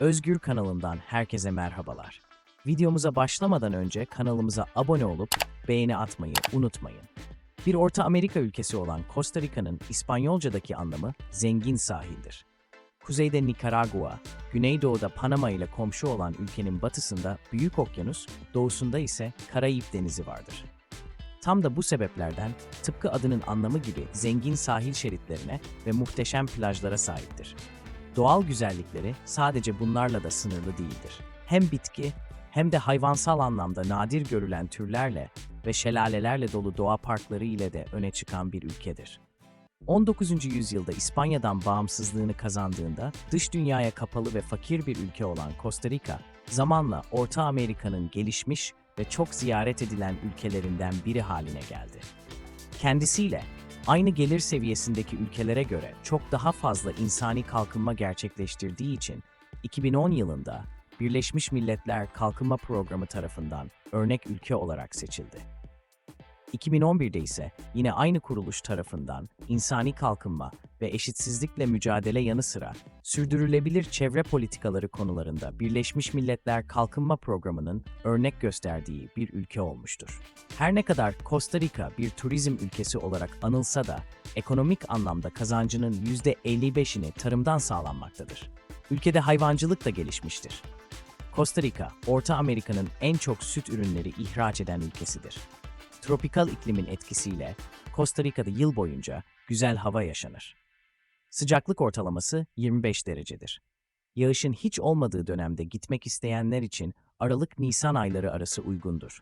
Özgür kanalından herkese merhabalar. Videomuza başlamadan önce kanalımıza abone olup beğeni atmayı unutmayın. Bir Orta Amerika ülkesi olan Costa Rica'nın İspanyolcadaki anlamı zengin sahildir. Kuzeyde Nikaragua, güneydoğuda Panama ile komşu olan ülkenin batısında Büyük Okyanus, doğusunda ise Karayip Denizi vardır. Tam da bu sebeplerden tıpkı adının anlamı gibi zengin sahil şeritlerine ve muhteşem plajlara sahiptir. Doğal güzellikleri sadece bunlarla da sınırlı değildir. Hem bitki hem de hayvansal anlamda nadir görülen türlerle ve şelalelerle dolu doğa parkları ile de öne çıkan bir ülkedir. 19. yüzyılda İspanya'dan bağımsızlığını kazandığında dış dünyaya kapalı ve fakir bir ülke olan Costa Rica, zamanla Orta Amerika'nın gelişmiş ve çok ziyaret edilen ülkelerinden biri haline geldi. Kendisiyle aynı gelir seviyesindeki ülkelere göre çok daha fazla insani kalkınma gerçekleştirdiği için 2010 yılında Birleşmiş Milletler Kalkınma Programı tarafından örnek ülke olarak seçildi. 2011'de ise yine aynı kuruluş tarafından insani kalkınma ve eşitsizlikle mücadele yanı sıra sürdürülebilir çevre politikaları konularında Birleşmiş Milletler Kalkınma Programı'nın örnek gösterdiği bir ülke olmuştur. Her ne kadar Costa Rica bir turizm ülkesi olarak anılsa da ekonomik anlamda kazancının %55'ini tarımdan sağlanmaktadır. Ülkede hayvancılık da gelişmiştir. Costa Rica, Orta Amerika'nın en çok süt ürünleri ihraç eden ülkesidir. Tropikal iklimin etkisiyle Costa Rica'da yıl boyunca güzel hava yaşanır. Sıcaklık ortalaması 25 derecedir. Yağışın hiç olmadığı dönemde gitmek isteyenler için Aralık-Nisan ayları arası uygundur.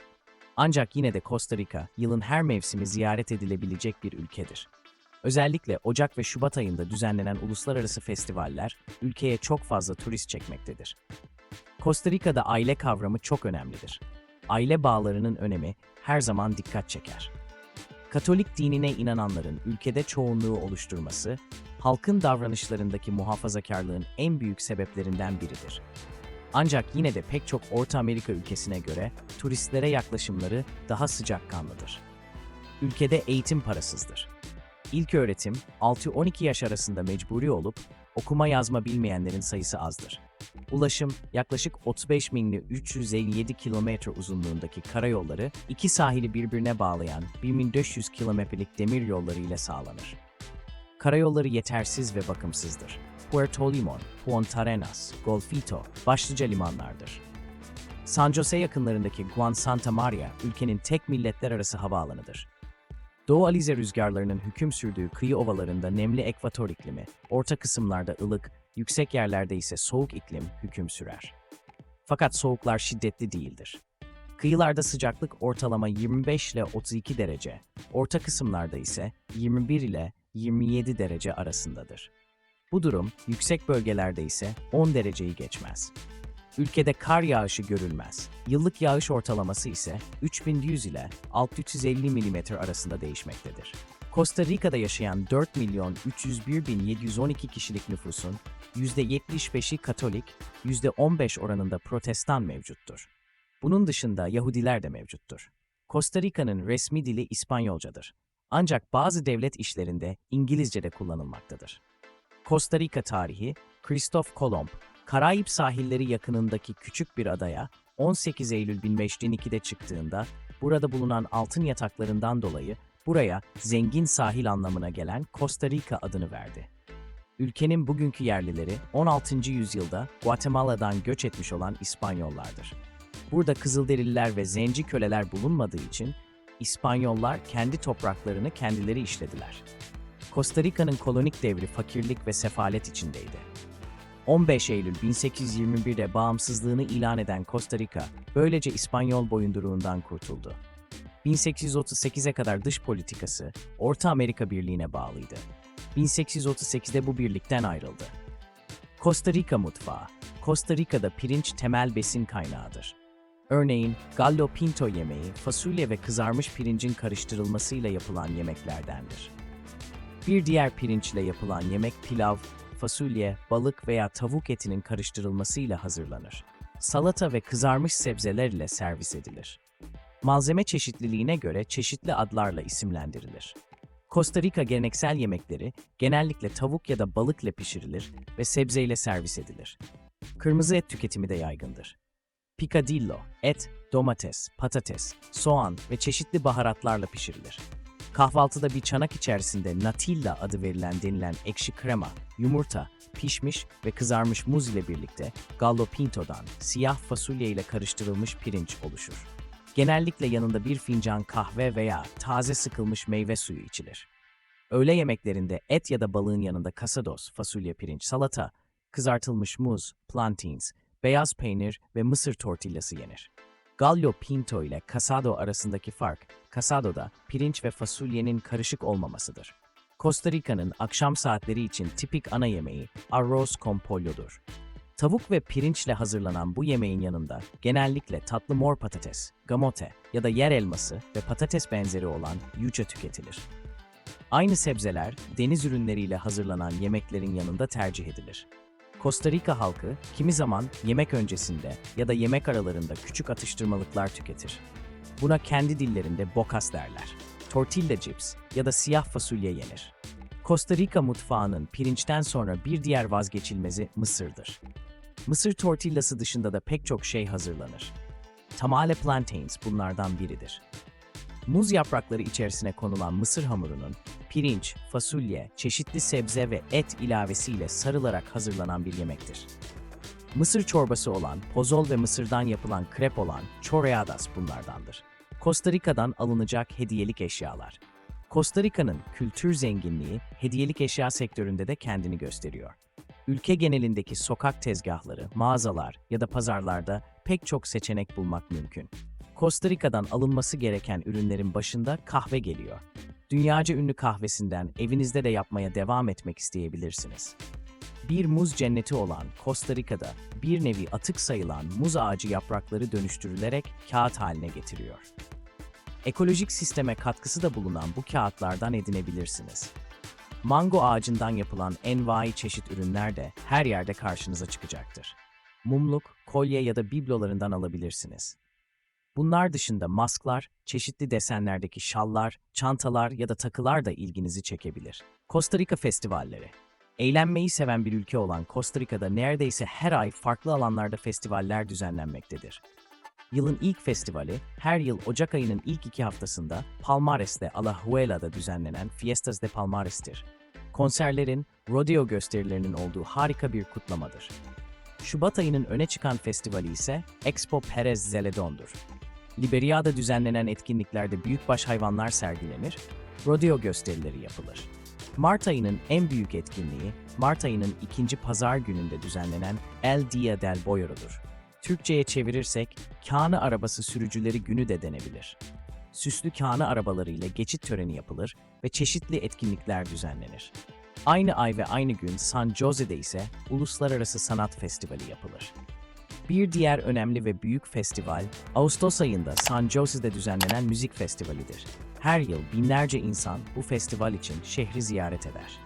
Ancak yine de Costa Rica yılın her mevsimi ziyaret edilebilecek bir ülkedir. Özellikle Ocak ve Şubat ayında düzenlenen uluslararası festivaller ülkeye çok fazla turist çekmektedir. Costa Rica'da aile kavramı çok önemlidir. Aile bağlarının önemi her zaman dikkat çeker. Katolik dinine inananların ülkede çoğunluğu oluşturması, halkın davranışlarındaki muhafazakarlığın en büyük sebeplerinden biridir. Ancak yine de pek çok Orta Amerika ülkesine göre turistlere yaklaşımları daha sıcakkanlıdır. Ülkede eğitim parasızdır. İlk öğretim 6-12 yaş arasında mecburi olup okuma yazma bilmeyenlerin sayısı azdır. Ulaşım yaklaşık 35 minli 357 kilometre uzunluğundaki karayolları iki sahili birbirine bağlayan 1500 kilometrelik demir yolları ile sağlanır. Karayolları yetersiz ve bakımsızdır. Puerto Limon, Punta Arenas, Golfito başlıca limanlardır. San Jose yakınlarındaki Guan Santa Maria ülkenin tek milletler arası havaalanıdır. Doğu Alize rüzgarlarının hüküm sürdüğü kıyı ovalarında nemli ekvator iklimi, orta kısımlarda ılık, yüksek yerlerde ise soğuk iklim hüküm sürer. Fakat soğuklar şiddetli değildir. Kıyılarda sıcaklık ortalama 25 ile 32 derece, orta kısımlarda ise 21 ile 27 derece arasındadır. Bu durum yüksek bölgelerde ise 10 dereceyi geçmez. Ülkede kar yağışı görülmez. Yıllık yağış ortalaması ise 3100 ile 650 mm arasında değişmektedir. Costa Rica'da yaşayan 4 milyon 301 bin 712 kişilik nüfusun %75'i Katolik, %15 oranında Protestan mevcuttur. Bunun dışında Yahudiler de mevcuttur. Costa Rica'nın resmi dili İspanyolcadır. Ancak bazı devlet işlerinde İngilizce de kullanılmaktadır. Costa Rica tarihi, Christoph Kolomb, Karayip sahilleri yakınındaki küçük bir adaya 18 Eylül 1502'de çıktığında burada bulunan altın yataklarından dolayı buraya zengin sahil anlamına gelen Costa Rica adını verdi. Ülkenin bugünkü yerlileri 16. yüzyılda Guatemala'dan göç etmiş olan İspanyollardır. Burada Kızılderililer ve zenci köleler bulunmadığı için İspanyollar kendi topraklarını kendileri işlediler. Costa Rica'nın kolonik devri fakirlik ve sefalet içindeydi. 15 Eylül 1821'de bağımsızlığını ilan eden Costa Rica, böylece İspanyol boyunduruğundan kurtuldu. 1838'e kadar dış politikası Orta Amerika Birliği'ne bağlıydı. 1838'de bu birlikten ayrıldı. Costa Rica mutfağı, Costa Rica'da pirinç temel besin kaynağıdır. Örneğin gallo pinto yemeği fasulye ve kızarmış pirincin karıştırılmasıyla yapılan yemeklerdendir. Bir diğer pirinçle yapılan yemek pilav, fasulye, balık veya tavuk etinin karıştırılmasıyla hazırlanır. Salata ve kızarmış sebzeler ile servis edilir. Malzeme çeşitliliğine göre çeşitli adlarla isimlendirilir. Costa Rica geleneksel yemekleri genellikle tavuk ya da balıkla pişirilir ve sebzeyle servis edilir. Kırmızı et tüketimi de yaygındır. Picadillo, et, domates, patates, soğan ve çeşitli baharatlarla pişirilir. Kahvaltıda bir çanak içerisinde natilla adı verilen denilen ekşi krema, yumurta, pişmiş ve kızarmış muz ile birlikte gallo pinto'dan siyah fasulye ile karıştırılmış pirinç oluşur. Genellikle yanında bir fincan kahve veya taze sıkılmış meyve suyu içilir. Öğle yemeklerinde et ya da balığın yanında kasados, fasulye pirinç, salata, kızartılmış muz, plantains, beyaz peynir ve mısır tortillası yenir. Gallo pinto ile casado arasındaki fark, casado'da pirinç ve fasulyenin karışık olmamasıdır. Costa Rica'nın akşam saatleri için tipik ana yemeği arroz con pollo'dur. Tavuk ve pirinçle hazırlanan bu yemeğin yanında genellikle tatlı mor patates, gamote ya da yer elması ve patates benzeri olan yuca tüketilir. Aynı sebzeler deniz ürünleriyle hazırlanan yemeklerin yanında tercih edilir. Costa Rica halkı kimi zaman yemek öncesinde ya da yemek aralarında küçük atıştırmalıklar tüketir. Buna kendi dillerinde bocas derler. Tortilla chips ya da siyah fasulye yenir. Costa Rica mutfağının pirinçten sonra bir diğer vazgeçilmezi mısırdır. Mısır tortillası dışında da pek çok şey hazırlanır. Tamale plantains bunlardan biridir. Muz yaprakları içerisine konulan mısır hamurunun pirinç, fasulye, çeşitli sebze ve et ilavesiyle sarılarak hazırlanan bir yemektir. Mısır çorbası olan, pozol ve mısırdan yapılan krep olan chorreadas bunlardandır. Costa Rica'dan alınacak hediyelik eşyalar. Costa Rica'nın kültür zenginliği hediyelik eşya sektöründe de kendini gösteriyor. Ülke genelindeki sokak tezgahları, mağazalar ya da pazarlarda pek çok seçenek bulmak mümkün. Costa Rica'dan alınması gereken ürünlerin başında kahve geliyor. Dünyaca ünlü kahvesinden evinizde de yapmaya devam etmek isteyebilirsiniz. Bir muz cenneti olan Costa Rica'da bir nevi atık sayılan muz ağacı yaprakları dönüştürülerek kağıt haline getiriyor. Ekolojik sisteme katkısı da bulunan bu kağıtlardan edinebilirsiniz. Mango ağacından yapılan envai çeşit ürünler de her yerde karşınıza çıkacaktır. Mumluk, kolye ya da biblolarından alabilirsiniz. Bunlar dışında masklar, çeşitli desenlerdeki şallar, çantalar ya da takılar da ilginizi çekebilir. Costa Rica festivalleri. Eğlenmeyi seven bir ülke olan Costa Rica'da neredeyse her ay farklı alanlarda festivaller düzenlenmektedir. Yılın ilk festivali, her yıl Ocak ayının ilk iki haftasında Palmares'te Alajuela'da düzenlenen Fiestas de Palmares'tir. Konserlerin, rodeo gösterilerinin olduğu harika bir kutlamadır. Şubat ayının öne çıkan festivali ise Expo Perez Zeledon'dur. Liberia'da düzenlenen etkinliklerde büyükbaş hayvanlar sergilenir, rodeo gösterileri yapılır. Mart ayının en büyük etkinliği, Mart ayının ikinci pazar gününde düzenlenen El Dia del Boyoro'dur. Türkçe'ye çevirirsek, Kağnı Arabası Sürücüleri Günü de denebilir. Süslü kağnı arabalarıyla geçit töreni yapılır ve çeşitli etkinlikler düzenlenir. Aynı ay ve aynı gün San Jose'de ise Uluslararası Sanat Festivali yapılır. Bir diğer önemli ve büyük festival, Ağustos ayında San Jose'de düzenlenen müzik festivalidir. Her yıl binlerce insan bu festival için şehri ziyaret eder.